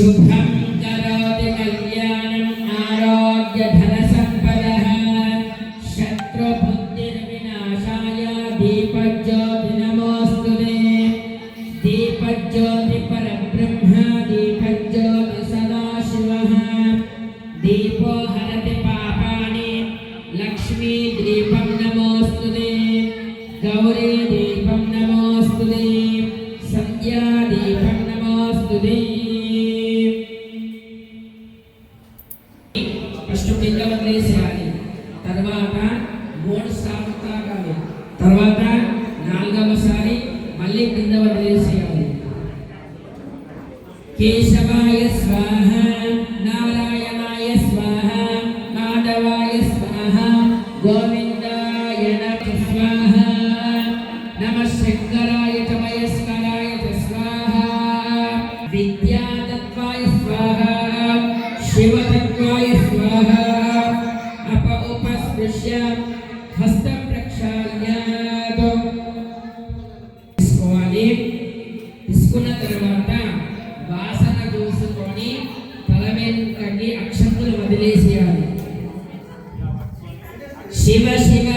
శుభం కరోతి కళ్యాణం ఆరోగ్య ధన సంపద శత్రుబుద్ధిర్వినాశాయ దీపజ్యోతి దీపజ్యోతి పరబ్రహ్మ మళ్ళీ కింద వదిలేసేయాలి తీసుకోవాలి తీసుకున్న తర్వాత వాసన చూసుకొని తల వెనుకకి అక్షంతులు వదిలేసేయాలి. శివ శివ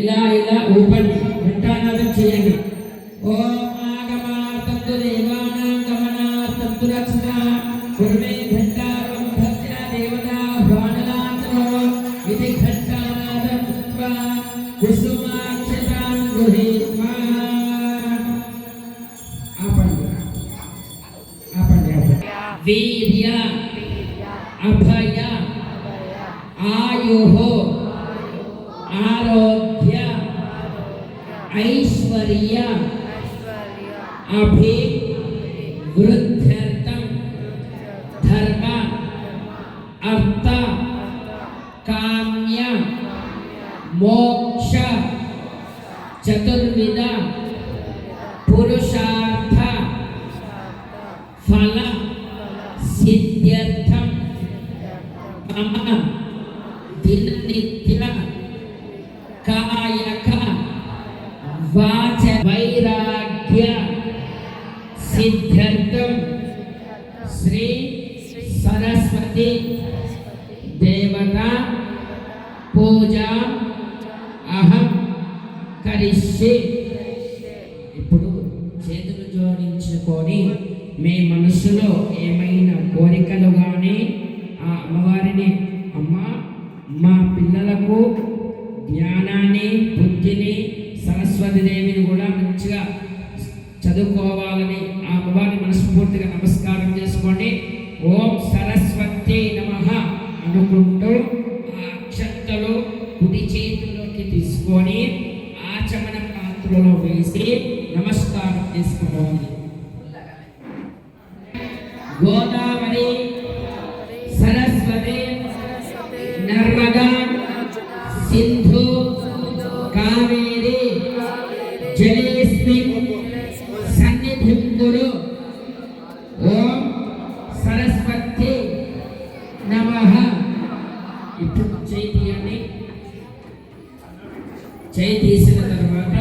ఇలా ఇలా ఊపండి. ఘంటానాదం చేయండి. ఓం ఆగమార్తంతు దేవానాం గమనార్తంతు రక్షణ కుర్మే ఘంటారం భక్త్య దేవతా భానలాంతరో ఇది ఘంటానాదం కృత్వా. కుసుమాక్షతాన్ గృహీత్వా ఆపండి. ఆపండి ఆపండి. వీర్య అభయ ఆయుహో ఆరోగ్య ఐశ్వర్య అభి వృద్ధ్యర్థం ధర్మ అర్థ కామ్య మోక్ష చతుర్విధ పురుషార్థ ఫల సిద్ధ్యర్థం మమ దిననిత్య కాయక వాచ వైరాగ్య సిద్ధ్యర్థం శ్రీ సరస్వతి దేవత పూజ అహం కరిష్యే ఇప్పుడు చేతులు జోడించుకొని మీ మనసులో ఏమైనా కోరికలు కానీ ఆ అమ్మవారిని అమ్మ మా పిల్లలకు జ్ఞానాన్ని బుద్ధిని సరస్వతి దేవిని కూడా మంచిగా చదువుకోవాలని ఆ అమ్మవారిని మనస్ఫూర్తిగా నమస్కారం చేసుకోండి. ఓం సరస్వతి నమ అనుకుంటూ ఆ అక్షంతలు కుడి చేతిలోకి తీసుకొని ఆచమన పాత్రలో వేసి నమః. ఇప్పుడు చేయి తీయండి. చేయి తీసిన తర్వాత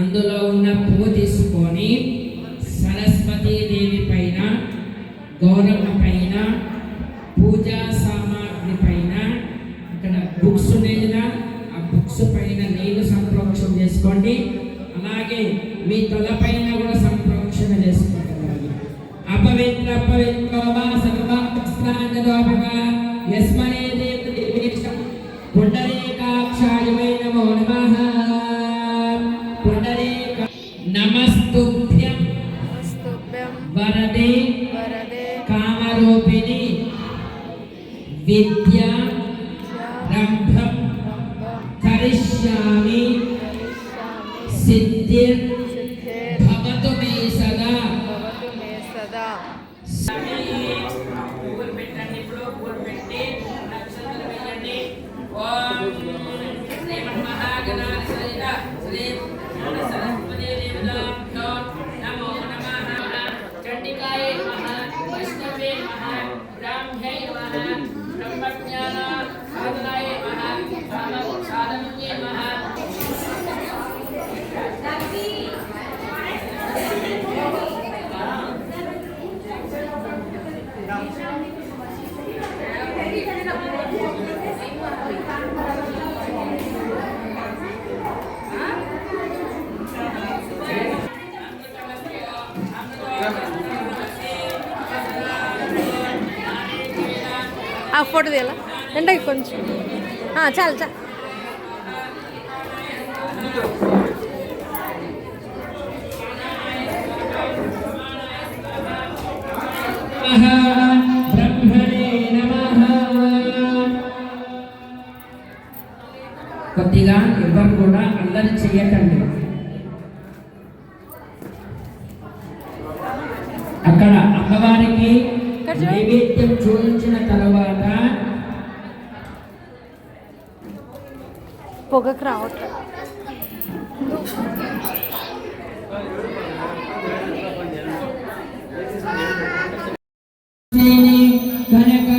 అందులో ఉన్న పువ్వు తీసుకొని సరస్వతీ దేవి పైన గౌరమ్మ పైన పూజా సామాగ్రి పైన అక్కడ బుక్స్ ఉన్నాయి కదా ఆ బుక్స్ పైన నీళ్ళు సంప్రోక్షణ చేసుకోండి. అలాగే మీ తల పైన కూడా సంప్రోక్షణ చేసుకోండి. అపవిత్ర అపవిత్ర కామరూపిణి విద్య రంభం కరిష్యామి సిద్ధిర్ భవతు మే సదా భవతు మే సదా పూలు పెట్టండి ఇప్పుడు పూలు పెట్టి నక్షత్రం వేయండి ఓం శ్రీమన్మహాగణాధి సహిత శ్రీ సరస్వతి దేవతాభ్యో నమో నమః చండికాయ నమః వైష్ణవే నమః బ్రాహ్మ్యై నమః బ్రహ్మజ్ఞాన ఫోటో తీయాలా అంటే కొంచెం ఆ, చాలు చాలు బ్రహ్మణే నమః కొద్దిగా ఎవరు కూడా అల్లరి చెయ్యకండి అక్కడ అమ్మవారికి ఇక్కడ చూడు. నైవేద్యం చూపించిన తర్వాత పొగకు రావట్లేదు కనక